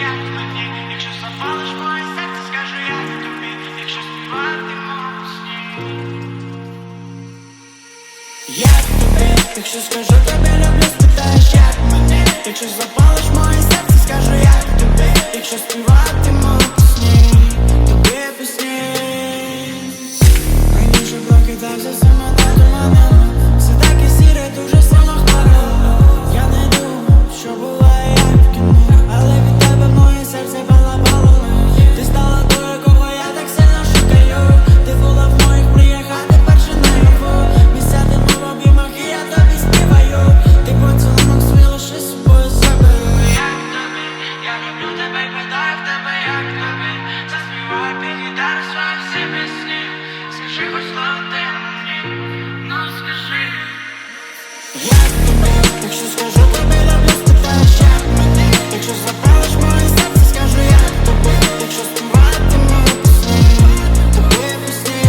я тобі, якщо запалиш моє серце, скажу я тобі, якщо співатиму сні. Я тобі, якщо скажу тобі люблю. Якщо скажу тобі люблю, спитаєш, як Якщо запалиш моє серце, скажу як тобі. Якщо співатиму пісні, тобі пісні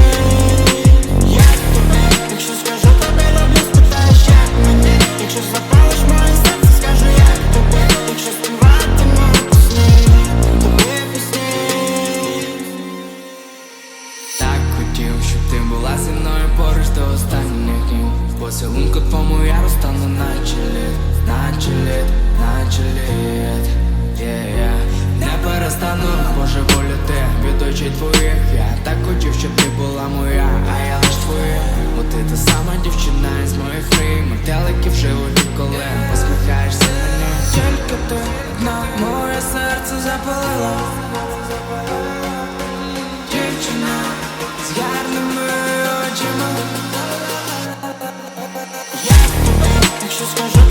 Як тобі, якщо скажу тобі люблю, спитаєш, як мені. Якщо запалиш моє серце, скажу як тобі. Якщо співатиму пісні, тобі пісні Так хотів, щоб ти була зі мною поруч до останніх днів Поцілунку твому я наче лід yeah, yeah. Не перестану божеволіти від очей твоїх. Я так хотів, щоб ти була моя, а я лиш твоя Бо ти та сама дівчина із моїх мрій. Метеликів живуть, коли посміхаєшся мені. Тільки ти одна моє серце запалила. Дівчина з гарними скажу